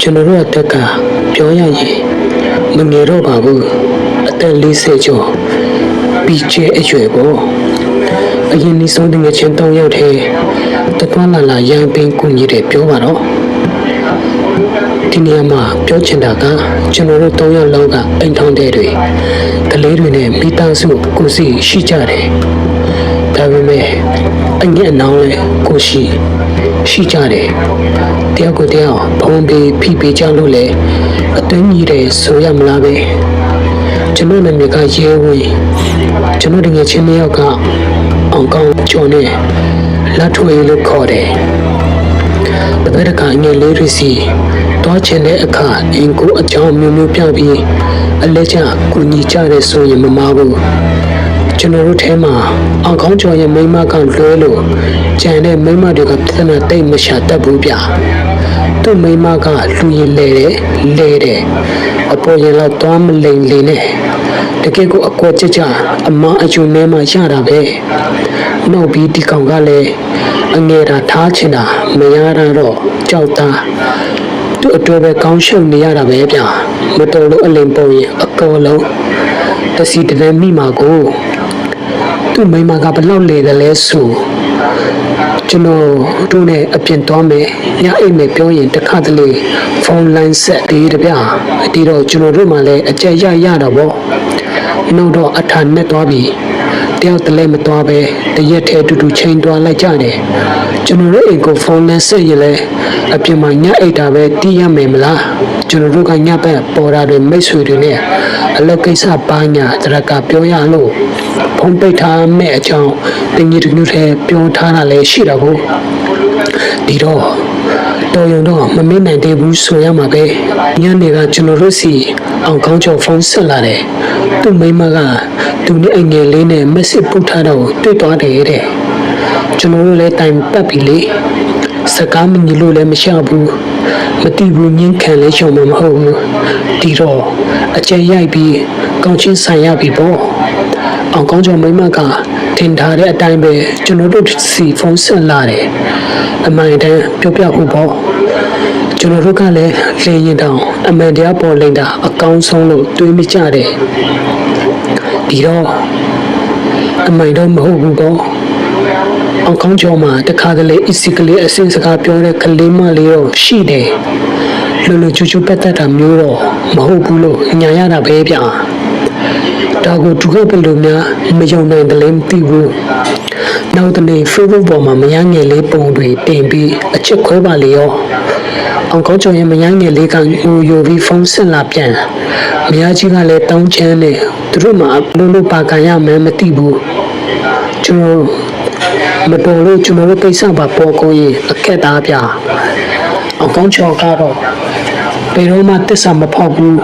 ကျွန်တော်တို့အသက်ကပြောရရင်မငယ်တော့ပါဘူးအသက်40ကျော်ပြီးကျဲအရွယ်ပေါ့အရင်နီးဆုံးတငယ်ချင်းတောင်းရောက်တဲ့တကွမ်းလာလာရန်ပင်ကူညီတယ်ပြောပါတော့ဒီနေရာမှာပြောချင်တာကကျွန်တော်တို့တောင်းရောက်လောက်ကအိမ်ထောင်တဲ့တွေကလေးတွေနဲ့မိသားစုကိုယ်စီရှိကြတယ် ဒါပေမဲ့အငဲ့အနောင်းလဲကိုရှိရှိကြတယ်တယောက်ကိုတယောက်ဖုံးပြီးဖိပေးကြလို့လေအသွင်းကြီးတယ်ဆိုရမလားပဲကျွန်တော်နာမည်ကရဲဝင်းကျွန်တော်တကယ်ချင်းတစ်ယောက်ကအောင်ကောင်းကျော်နဲ့လက်ထွေလို့ခေါ်တယ်တပည့်တကအငယ်လေးတွေစီတွားချင်တဲ့အခါအင်ကိုအကြောင်းမျိုးမျိုးပြပြီးအလဲကျကူညီကြတယ်ဆိုရင်မမာဘူး ကျွန်တော်တို့ထဲမှာအောင်ကောင်းကျော်ရဲ့မိန်းမကလွဲလို့ကြံတဲ့မိန်းမတွေကပြဿနာတိတ်မရှာတတ်ဘူးဗျသူ့မိန်းမကလူရင်လဲတယ်လဲတယ်အပေါ်ရင်တော့တွားမလိမ်လိမ်နဲ့တကယ်ကိုအကွက်ကြကြအမအယုံထဲမှာရတာပဲနောက်ပြီးဒီကောင်ကလည်းအငယ်တာထားချင်တာမရတာတော့ကြောက်သားသူ့အတွက်ပဲကောင်းရှုံနေရတာပဲဗျမတော်လို့အလိမ်ပုံရင်အကောလုံးတစီတည်းမိမှာကို သူ့မိန်းမကဘလောက်လေတယ်လဲဆိုကျွန်တော်တို့နဲ့အပြင်သွားမယ်ညအိတ်မယ်ပြောရင်တစ်ခါတလေဖုန်းလိုင်းဆက်သေးတယ်ဗျဒီတော့ကျွန်တော်တို့မှလည်းအကြက်ရရတာပေါ့နောက်တော့အထာနဲ့သွားပြီ တယောက်တလဲမသွားပဲတရက်ထဲတူတူချိန်သွားလိုက်ကြတယ်ကျွန်တော်တို့အိမ်ကိုဖုန်းနဲ့ဆက်ရင်လဲအပြင်မှာညအိတ်တာပဲတီးရမယ်မလားကျွန်တော်တို့ကညဘက်ပေါ်တာတွေမိတ်ဆွေတွေနဲ့အလုပ်ကိစ္စပါညာတရကပြောရလို့ဖုန်းပိတ်ထားမဲ့အကြောင်းတင်ကြီးတညွတ်ထဲပြောထားတာလည်းရှိတာကိုဒီတော့တော်ရုံတော့မမေ့နိုင်သေးဘူးဆိုရမှာပဲညနေကကျွန်တော်တို့စီအောင်ကောင်းချော်ဖုန်းဆက်လာတယ်သူ့မိန်းမက သူနဲ့အငယ်လေးနဲ့မက်ဆေ့ပို့ထားတော့တွေ့သွားတယ်တဲ့ကျွန်တော်တို့လည်းတိုင်ပတ်ပြီလေစကားမညီလို့လည်းမရှဘူးမတိဘူးညင်းခံလည်းရှုံမမဟုတ်ဘူးဒီတော့အကျဉ်းရိုက်ပြီးကောင်းချင်းဆိုင်ရပြီပေါ့အောင်ကောင်းချော်မိန်းမကထင်ထားတဲ့အတိုင်းပဲကျွန်တော်တို့စီဖုန်းဆက်လာတယ်အမှန်တမ်းပြောပြဖို့ပေါ့ကျွန်တော်တို့ကလည်းလေရင်တောင်အမှန်တရားပေါ်လိမ့်တာအကောင်းဆုံးလို့တွေးမိကြတယ် ဒီတော့အမှန်တော့မဟုတ်ဘူးပေါ့အောင်ကောင်းကျော်မှာတခါတလေအစ်စီကလေးအစင်စကားပြောတဲ့ကလေးမလေးတော့ရှိတယ်လူလူချူချူပတ်သက်တာမျိုးတော့မဟုတ်ဘူးလို့ညာရတာပဲဗျာဒါကိုသူကဘယ်လိုများမယုံနိုင်တယ်လဲမသိဘူးနောက်တနေ့ Facebook ပေါ်မှာမရငယ်လေးပုံတွေတင်ပြီးအချစ်ခွဲပါလေရော အောင်ကောင်းကျော်ရဲ့မရငယ်လေးကဟိုယိုပြီးဖုန်းဆက်လာပြန်မရကြီးကလည်းတောင်းချမ်းနေသူတို့မှဘလို့လို့ပါကန်ရမှန်းမသိဘူးကျွန်တော်မတော်လို့ကျွန်တော်တို့ကိစ္စပါပေါ်ကိုရင်အခက်သားပြအောင်ကောင်းကျော်ကတော့ဘယ်တော့မှတစ္ဆာမဖောက်ဘူး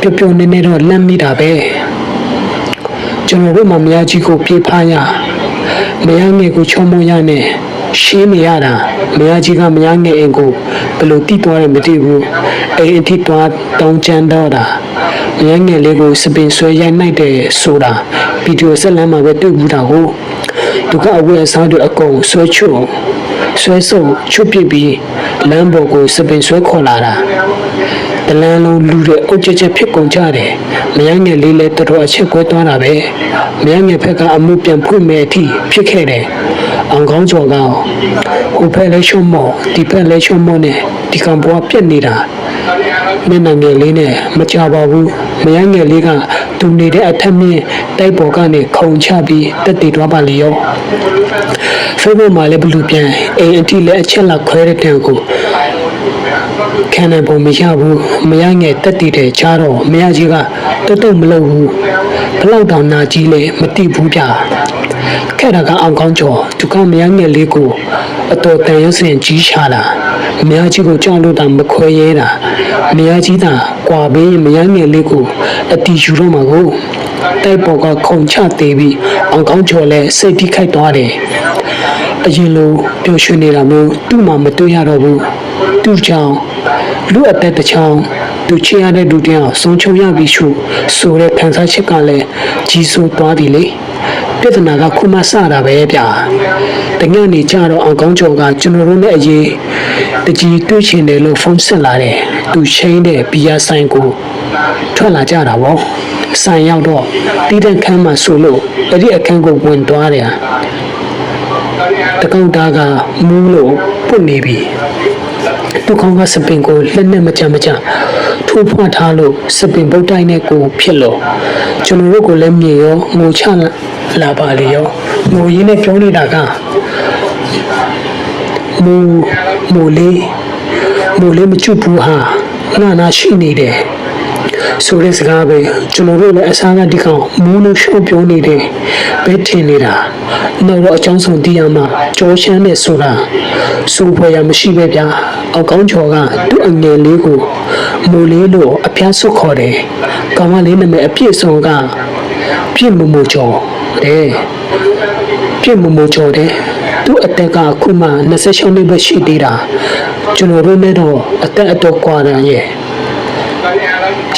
ပျော်ပျော်နေနေတော့လန့်မိတာပဲကျွန်တော်တို့မှမရကြီးကိုပြေးဖားရမရငယ်ကိုချုံမရနဲ့ ရှင်းနေရတာမရကြီးကမရငယ်အင်ကိုဘယ်လိုတိသွားတယ်မသိဘူးအိမ်အထိသွားတောင်းချမ်းတော့တာမရငယ်လေးကိုစပင်ဆွဲရိုက်နိုင်တယ်ဆိုတာဗီဒီယိုဆက်လမ်းမှာပဲတွေ့ဘူးတာကိုသူကအဝတ်အစားတွေအကုန်ဆွဲချုံဆွဲဆုံချုပ်ပစ်ပြီးလမ်းပေါ်ကိုစပင်ဆွဲခေါ်လာတာတလန်းလုံးလူတွေအုတ်ချက်ချက်ဖြစ်ကုန်ကြတယ်မရငယ်လေးလည်းတော်တော်အချက်ကွဲသွားတာပဲမရငယ်ဖက်ကအမှုပြန်ဖွင့်မဲ့အထိဖြစ်ခဲ့တယ် အောင်ကောင်းကျော်ကဟိုဖက်လဲရှုံးမော့ဒီဖက်လဲရှုံးမော့နဲ့ဒီကံဘွားပြက်နေတာမျက်နှာငယ်လေးနဲ့မကြပါဘူးမရငယ်လေးကသူနေတဲ့အထက်မြင့်တိုက်ပေါ်ကနေခုံချပြီးတက်တည်သွားပါလေရောဖေးဖို့မှလည်းဘလူပြန်အိမ်အထိလည်းအချက်လောက်ခွဲတဲ့တန်ကိုခံနိုင်ပုံမရဘူးမရငယ်တက်တည်တဲ့ချားတော့မရကြီးကတုတ်တုတ်မလုပ်ဘူးဘလောက်တောင်နာကြီးလဲမတိဘူးဗျာ ခဲ့တာကအောင်ကောင်းကျော်သူကမရငယ်လေးကိုအတော်တန်ရုပ်စင်ကြီးရှာလာမရကြီးကိုကြောက်လို့တာမခွဲရဲတာမရကြီးတာကွာပေးမရငယ်လေးကိုအတီယူတော့မှာကိုတိုက်ပေါ်ကခုံချသေးပြီးအောင်ကောင်းကျော်လည်းစိတ်ထိခိုက်သွားတယ်အရင်လိုပျော်ရွှင်နေတာမျိုးသူ့မှာမတွေ့ရတော့ဘူးသူ့ကြောင့်လူအသက်တစ်ချောင်းသူချေရတဲ့လူတယောက်ဆုံးချုံရပြီးရှုဆိုတဲ့ခံစားချက်ကလည်းကြီးစိုးသွားပြီလေ ပြဿနာကခုမှစတာပဲဗျာတညနေကြတော့အောင်ကောင်းကျော်ကကျွန်တော်တို့နဲ့အရေးတကြီးတွေ့ချင်တယ်လို့ဖုန်းဆက်လာတယ်သူရှိန်တဲ့ဘီယာဆိုင်ကိုထွက်လာကြတာပေါ့ဆိုင်ရောက်တော့တီးတဲ့ခန်းမှာဆိုလို့အဲ့ဒီအခန်းကိုဝင်သွားတယ်တကောင်သားကမူးလို့ပုတ်နေပြီသူကောင်ကစပင်ကိုလက်နဲ့မကြမ်းမကြထိုးဖွားထားလို့စပင်ပုတ်တိုင်းနဲ့ကိုဖြစ်လို့ကျွန်တော်တို့ကိုလည်းမြေရောငိုချလာ ပါလေရောငိုရင်းနဲ့ပြောနေတာကမူမူလေးမူလေးမချွတ်ဘူးဟာငါနာရှိနေတယ်ဆိုတဲ့စကားပဲကျွန်တော်တို့လည်းအစားကဒီကောင်မူးလို့ရှုပ်ပြောနေတယ်ပဲထင်နေတာနောက်တော့အကြောင်းဆုံးသိရမှကြောရှမ်းနဲ့ဆိုတာစူဖွယ်ရမရှိပဲဗျာအောက်ကောင်းချော်ကသူ့အငယ်လေးကိုမူလေးလို့အဖျားဆုတ်ခေါ်တယ်ကောင်မလေးနာမည်အပြည့်စုံကပြည့်မမူကျော် တဲ့ပြည့်မမိုးကျော်တယ်သူ့အသက်ကအခုမှ26နှစ်ပဲရှိသေးတာကျွန်တော်တို့နဲ့တော့အသက်အတော့ကွာတယ်ရဲ့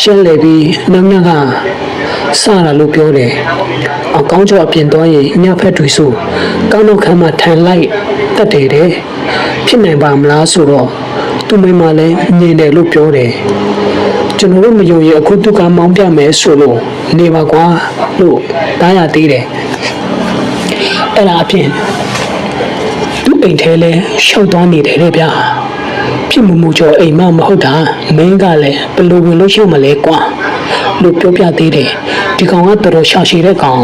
ရှင်းလေပြီးနောက်ညကစတာလို့ပြောတယ်အကောင်းကျော်အပြင်သွားရင်ညဖက်တွေဆိုကောင်းတော့ခမ်းမှထိုင်လိုက်တတ်တယ်တဲ့ဖြစ်နိုင်ပါမလားဆိုတော့သူမိမလည်းညင်တယ်လို့ပြောတယ်ကျွန်တော်တို့မယုံရင်အခုသူကမောင်းပြမယ်ဆိုလို့နေပါကွာ လို့တားရသေးတယ်အဲ့ဒါအပြင်သူ့အိမ်ထဲလဲရှောက်သွားနေတယ်တဲ့ဗျာဖြစ်မှုမှုကျော်အိမ်မမဟုတ်တာမင်းကလည်းဘယ်လိုဝင်လို့ရှောက်မလဲကွာလို့ပြောပြသေးတယ်ဒီကောင်ကတော်တော်ရှာရှည်တဲ့ကောင်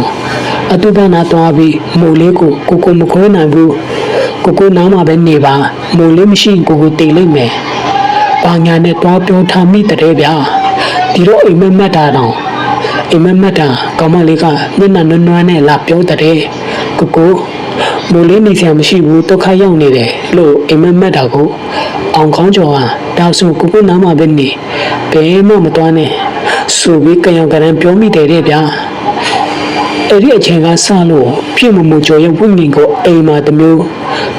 အတူပါနာသွားပြီးမိုးလေးကိုကိုကိုမခွဲနိုင်ဘူးကိုကိုနားမှာပဲနေပါမိုးလေးမရှိရင်ကိုကိုတေလိမ့်မယ်ဘာညာနဲ့တွားပြောထားမိတဲ့ဗျာဒီတော့အိမ်မက်မက်တာတော့ အိမ်မက်မက်တာကောင်မလေးကမျက်နှာနွမ်းနွမ်းနဲ့လာပြောတဲ့ကိုကိုမိုးလေးနေဆရာမရှိဘူးဒုက္ခရောက်နေတယ်လို့အိမ်မက်မက်တာကိုအောင်ကောင်းကျော်ကဒါဆိုကိုကိုနားမှာပဲနေဘယ်မှမသွားနဲ့ဆိုပြီးကြံရောင်ကရန်ပြောမိတယ်တဲ့ဗျာအဲ့ဒီအချိန်ကစလို့ဖြစ်မှုမှုကျော်ရဲ့ဝိညာဉ်ကိုအိမ်မှာတစ်မျိုး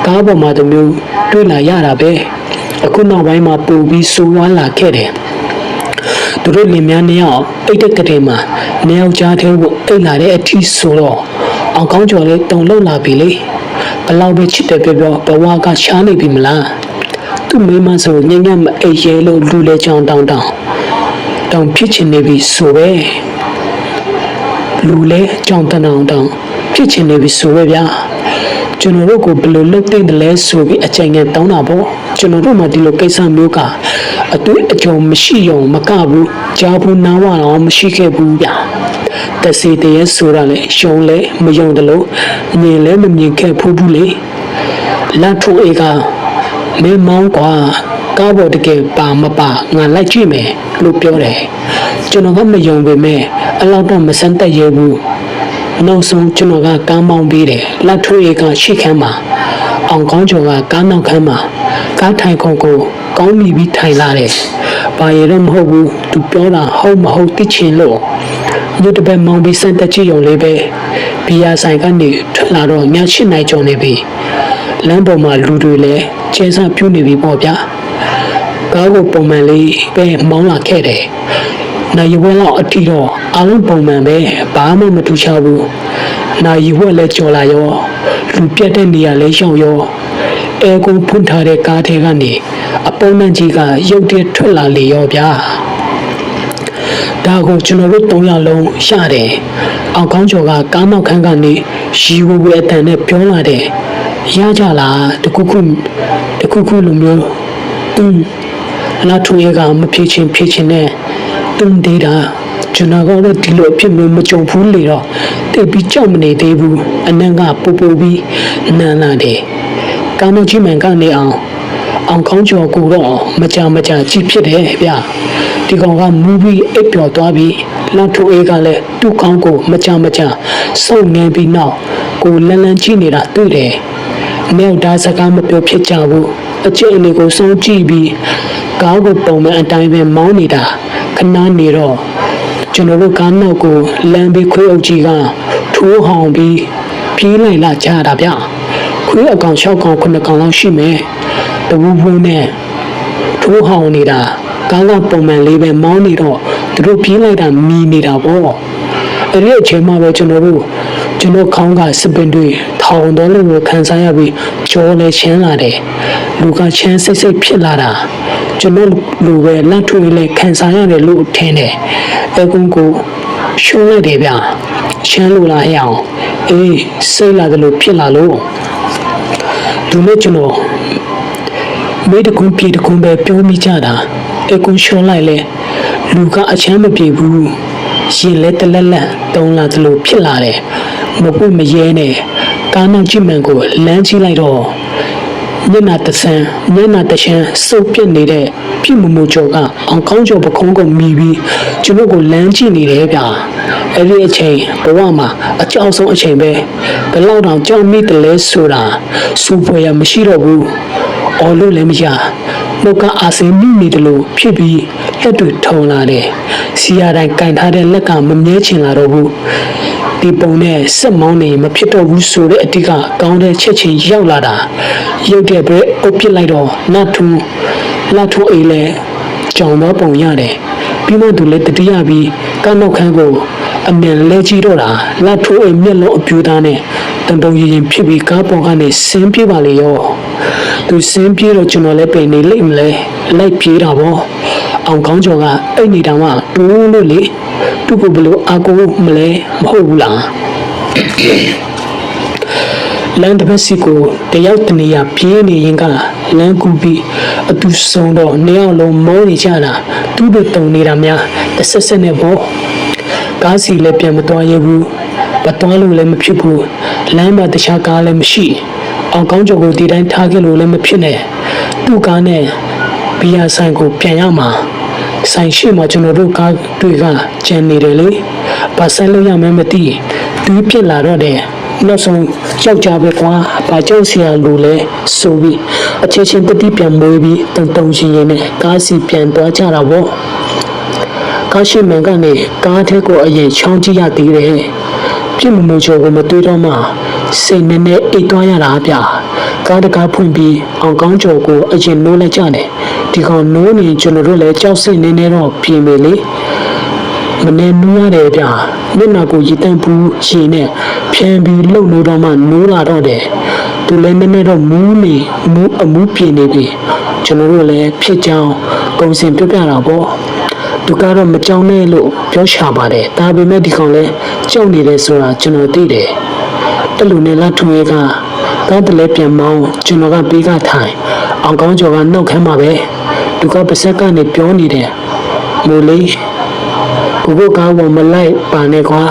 ကားပေါ်မှာတစ်မျိုးတွေ့လာရတာပဲအခုနောက်ပိုင်းမှာပို့ပြီးစိုးဝါးလာခဲ့တယ် သူတို့လင်မယားနှစ်ယောက်အိတ်တက်ကလေးမှာနှစ်ယောက်ကြားသေးကိုအိတ်လာတဲ့အထီးဆိုတော့အောင်ကောင်းကျော်လေးတုံလောက်လာပြီလေဘလောက်ပဲချစ်တယ်ပြောပြောဘဝကရှားနေပြီမလားသူ့မိမဆိုညညမအိတ်ရဲလို့လူလဲချောင်းတောင်းတောင်းတောင်းဖြစ်ချင်နေပြီဆိုပဲလူလဲကြောင်တနောင်တောင်းဖြစ်ချင်နေပြီဆိုပဲဗျာကျွန်တော်တို့ကိုဘယ်လိုလုပ်သိမ့်တယ်လဲဆိုပြီးအကြိမ်ငယ်တောင်းတာပေါ့ကျွန်တော်တို့မှဒီလိုကိစ္စမျိုးက အတွေ့အကြုံမရှိရုံမကဘူးကြားဘူးနားဝတော့မရှိခဲ့ဘူးဗျာတစီတည်းဆိုရလဲရှုံလဲမယုံတယ်လို့မြင်လဲမမြင်ခဲ့ဘူးဘူးလေလက်ထုံအေကမင်းမောင်းကွာကားပေါ်တကယ်ပါမပါငါလိုက်ကြည့်မယ်လို့ပြောတယ်ကျွန်တော်ကမယုံပေမဲ့အလောက်တော့မစမ်းတက်ရဘူးနောက်ဆုံးကျွန်တော်ကကားမောင်းပေးတယ်လက်ထွေးကရှိခမ်းမှာအောင်ကောင်းကျော်ကကားနောက်ခမ်းမှာကားထိုင်ခုံကို ကောင်းမိပြီးထိုင်လာတယ်ဘာရတော့မဟုတ်ဘူးသူပြောတာဟုတ်မဟုတ်သိချင်လို့ညတစ်ပတ်မောင်းပြီးစမ်းတက်ကြည့်ရုံလေးပဲဘီယာဆိုင်ကနေထွက်လာတော့ည၈နိုင်ကျော်နေပြီလမ်းပေါ်မှာလူတွေလည်းကျဲစားပြုတ်နေပြီပေါ့ဗျာကားကိုပုံမှန်လေးပဲမောင်းလာခဲ့တယ်နိုင်ဝဲလောက်အထီတော့အလုံးပုံမှန်ပဲဘာမှမထူးခြားဘူးနိုင်ဝဲလည်းကြော်လာရောလူပြတ်တဲ့နေရာလည်းရှောင်ရော အဲကုန်းဖွင့်ထားတဲ့ကားထဲကနေအပုံနှံကြီးကရုတ်တရက်ထွက်လာလေရောဗျာဒါကိုကျွန်တော်တို့၃ယောက်လုံးရတယ်အောင်ကောင်းကျော်ကကားနောက်ခန်းကနေရီဝဝဲအတန်နဲ့ပြောလာတယ်ရကြလားတခုခုတခုခုလိုမျိုးอืมလာထွေးကမဖြေချင်းဖြေချင်းနဲ့တုံသေးတာကျွန်တော်ကတော့ဒီလိုအဖြစ်မျိုးမကြုံဘူးလေတော့တိတ်ပြီးကြောက်မနေသေးဘူးအနံ့ကပူပူပြီးနန်းလာတယ် ကောင်းမကြီးမှန်ကနေအောင်အောင်ကောင်းကျော်ကိုတော့မကြမကြကြည့်ဖြစ်တယ်ဗျဒီကောင်ကမူပြီးအိပ်ပျော်သွားပြီးလောက်ထိုးအေးကလည်းသူ့ကောင်းကိုမကြမကြစုံနေပြီးနောက်ကိုလန်းလန်းကြည့်နေတာတွေ့တယ်မြောက်သားစကားမပြောဖြစ်ကြဘူးအကျင့်အနေကိုစုံကြည့်ပြီးကားကိုပုံမှန်အတိုင်းပဲမောင်းနေတာခဏနေတော့ကျွန်တော်တို့ကားနောက်ကိုလမ်းပြီးခွေးအုပ်ကြီးကထိုးဟောင်ပြီးပြေးလိုက်လာကြတာဗျ ခွေးအကောင်၆ကောင်9ကောင်လောက်ရှိမယ်တဝူဝူနဲ့ထိုးဟောင်နေတာကားကပုံမှန်လေးပဲမောင်းနေတော့သူတို့ပြေးလိုက်တာမီနေတာပေါ့အဲ့ဒီအချိန်မှာပဲကျွန်တော်တို့ကျွန်တော်ခေါင်းကစပင်တွေထောထောင်တော်လို့ကိုခံစားရပြီးကြောလည်းချမ်းလာတယ်လူကချမ်းစိတ်စိတ်ဖြစ်လာတာကျွန်တော်လူပဲလက်ထွေးလဲခံစားရတယ်လို့ထင်တယ်အကုန်းကိုရှုံးလိုက်တယ်ဗျချမ်းလို့လားဟဲ့အောင်အေးစိတ်လာတယ်လို့ဖြစ်လာလို့ သူနဲ့ကျွန်တော်မိတကွန်းပြေတကွန်းပဲပြောမိကြတာအကုန်းရှုံးလိုက်လဲလူကအချမ်းမပြေဘူးရင်လဲတလက်လက်တုံးလာတယ်လို့ဖြစ်လာတယ်မပွင့်မရဲနဲ့ကားနောက်ကြည့်မှန်ကိုလမ်းကြည့်လိုက်တော့မျက်နှာတဆန်းမျက်နှာတချမ်းစုပ်ပြစ်နေတဲ့ ပြစ်မမှုကျော်ကအောင်ကောင်းကျော်ပခုံးကိုမိပြီးကျွန်တော်ကိုလမ်းကြည့်နေတယ်ဗျာအဲ့ဒီအချိန်ဘဝမှာအကြောက်ဆုံးအချိန်ပဲဘယ်လောက်တောင်ကြောက်မိတယ်လဲဆိုတာစူဖွယ်ရမရှိတော့ဘူးအော်လို့လည်းမရနှုတ်ကအာစင်မိနေတယ်လို့ဖြစ်ပြီးလက်တွေထုံလာတယ်စီရတိုင်းကင်ထားတဲ့လက်ကမမြဲချင်လာတော့ဘူးဒီပုံနဲ့စက်မောင်းနေမဖြစ်တော့ဘူးဆိုတဲ့အတိကကောင်းတဲ့ချက်ချင်းရောက်လာတာရုပ်တဲ့ဘက်အုပ်ပစ်လိုက်တော့နတ်ထူ နတ်ထူအေးလဲကြောင်တော့ပုံရတယ်ပြီးမှသူလည်းတတိယပြီးကနောက်ခန်းကိုအမြန်လဲကြည့်တော့တာလက်ထိုးအိမ်မျက်လုံးအပြူသားနဲ့တန်တုံရင်ရင်ဖြစ်ပြီးကားပေါ်ကနေဆင်းပြေးပါလေရောသူဆင်းပြေးတော့ကျွန်တော်လည်းပိန်နေလိမ့်မလဲလိုက်ပြေးတာပေါ့အောင်ကောင်းကျော်ကအဲ့နေတောင်မှတူးလို့လေသူ့ကိုဘယ်လိုအာကိုမလဲမဟုတ်ဘူးလားလမ်းတစ်ဖက်စီကိုတယောက်တနေရပြေးနေရင်က လမ်းကူပြီးအတူဆုံးတော့နေအောင်လုံးမောနေကြတာသူ့တို့တုံနေတာများတစ်ဆက်ဆက်နဲ့ပေါ့ကားစီလည်းပြန်မသွားရဘူးမသွားလို့လည်းမဖြစ်ဘူးလမ်းမှာတခြားကားလည်းမရှိအောင်ကောင်းကျော်ကိုဒီတိုင်းထားခဲ့လို့လည်းမဖြစ်နဲ့သူ့ကားနဲ့ဘီယာဆိုင်ကိုပြန်ရမှာဆိုင်ရှိမှကျွန်တော်တို့ကားတွေကကျန်နေတယ်လေဘာဆိုင်လို့ရမှန်းမသိသူပြစ်လာတော့တယ်နောက်ဆုံးကြောက်ကြပဲကွာဘာကြောက်စရာလိုလဲဆိုပြီး အချင်းချင်းတတိပြန်မွေးပြီးတုံတုံချင်းရင်နဲ့ကားစီပြန်သွားကြတာပေါ့ကားရှိမှန်ကနေကားထဲကိုအရင်ချောင်းကြည့်ရသေးတယ်ပြစ်မမှုချိုကိုမတွေးတော့မှစိတ်နဲ့နဲ့အိတ်သွားရတာဗျကားတကားဖွင့်ပြီးအောင်ကောင်းကျော်ကိုအရင်နိုးလိုက်ကြတယ်ဒီကောင်နိုးနေကျွန်တော်တို့လည်းကြောက်စိတ်နေနေတော့ပြင်ပေလေမနေနူးရတယ်ဗျမျက်နှာကိုရည်တန့်ပူးရှင်နဲ့ဖြန်းပြီးလှုပ်လို့တော့မှနိုးလာတော့တယ် သူလည်းနည်းနည်းတော့မူးနေမူးအမူးပြေနေပြီကျွန်တော်တို့လည်းဖြစ်ကြောင်းကုံစင်ပြပြတာပေါ့သူကတော့မကြောက်နဲ့လို့ပြောချပါတယ်ဒါပေမဲ့ဒီကောင်လည်းကြောက်နေတယ်ဆိုတာကျွန်တော်သိတယ်တလူနဲ့လက်ထွေးကကားတလဲပြန်မောင်းကျွန်တော်ကပေးကထိုင်အောင်ကောင်းကျော်ကနှုတ်ခမ်းမှာပဲသူကပါဆက်ကနေပြောနေတယ်မိုးလေးဘုဘကားပေါ်မလိုက်ပါနဲ့ကွာ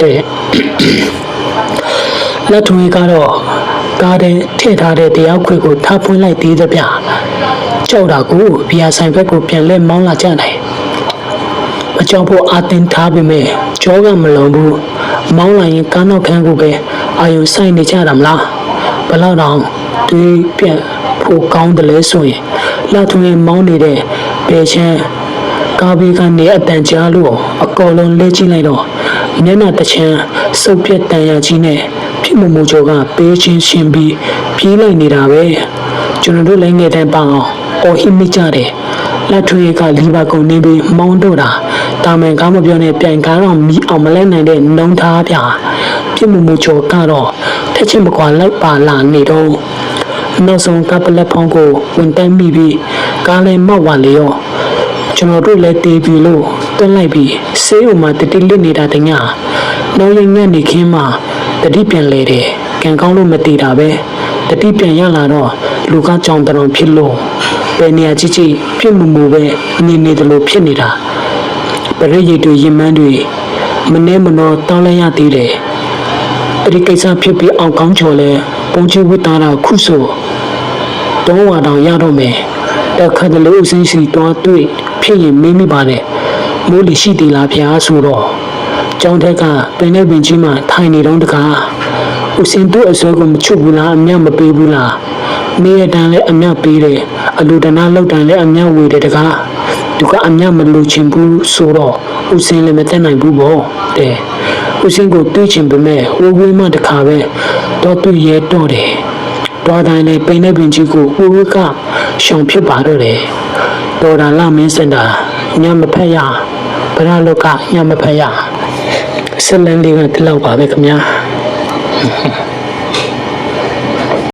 တဲ့လက်ထွေးကတော့ ကားတဲ့ထည့်ထားတဲ့တရားခွေကိုထားဖွင့်လိုက်သေးသဗျကြောက်တာကိုဘီယာဆိုင်ဘက်ကိုပြန်လဲမောင်းလာကြတယ်မကြောက်ဖို့အာတင်ထားပေမဲ့ကြောကမလုံဘူးမောင်းလာရင်ကားနောက်ခန်းကိုပဲအာယုံဆိုင်နေကြတာမလားဘလောက်တောင်တွေးပြက်ဖို့ကောင်းတယ်လဲဆိုရင်လှထွေးမောင်းနေတဲ့ပေချမ်းကားဘေးကနေအတန်ကြားလို့အကောလုံးလဲကြည့်လိုက်တော့မျက်နှာတစ်ချမ်းစုပ်ပြက်တန်ရကြီးနဲ့ ဖြစ်မမှုကျော်ကပေးချင်းရှင်ပြီးပြေးလိုက်နေတာပဲကျွန်တော်တို့လည်းငယ်တန်းပအောင်အော်ဟိမိကြတယ်လက်ထွေးကလီပါကုန်နေပြီးမောင်းတော့တာတာမန်ကားမပြောနဲ့ပြန်ကားတော့မီအောင်မလဲနိုင်တဲ့နှုံသားပြပြစ်မှုမှုချောကတော့ထက်ချင်းမကွာလိုက်ပါလာနေတော့နောက်ဆုံးကပလက်ဖုံးကိုဝင်တန်းမိပြီးကားလည်းမောက်ဝါလေရောကျွန်တော်တို့လည်းတေးပြီလို့တွန်းလိုက်ပြီးဆေးဥမှာတတိလစ်နေတာတညာနောက်ရင်ညနေခင်းမှာ တတိပြန်လေတယ်ကံကောင်းလို့မတည်တာပဲတတိပြန်ရလာတော့လူကကြောင်တရုံဖြစ်လို့ဘယ်နေရာကြီးကြီးဖြစ်မှုမှုပဲနေနေတယ်လို့ဖြစ်နေတာပရိရိတ်တွေရင်မန်းတွေမနှဲမနောတောင်းလဲရသေးတယ်အဲ့ဒီကိစ္စဖြစ်ပြီးအောင်ကောင်းချော်လဲပုံချဝိတာတာခုဆိုတောဝါတောင်ရတော့မယ်တခါတလေအစင်းစီတွားတွေ့ဖြစ်ရင်မေးမိပါတယ်မိုးလီရှိသေးလားဗျာဆိုတော့ ကျောင်းထက်ကပင်နဲ့ပင်ကြီးမှထိုင်နေတော့တကားဦးစင်တို့အစွဲကိုမချွတ်ဘူးလားအမြတ်မပေးဘူးလားနေရတန်လည်းအမြတ်ပေးတယ်အလူဒနာလောက်တန်လည်းအမြတ်ဝေတယ်တကားသူကအမြတ်မလို့ချင်ဘူးဆိုတော့ဦးစင်လည်းမတက်နိုင်ဘူးပေါ့တဲ့ဦးစင်ကိုတွေးချင်ပေမဲ့ဝဝေးမှတခါပဲတော့တွေ့ရဲတော့တယ်တော်တိုင်းလည်းပိန်နဲ့ပင်ကြီးကိုဝဝေးကရှောင်ဖြစ်ပါတော့တယ်တော်တာလာမင်းစင်တာညမဖက်ရဗရလောကညမဖက်ရ ဆက်လန်းလေးကတလောက်ပါပဲခင်ဗျာ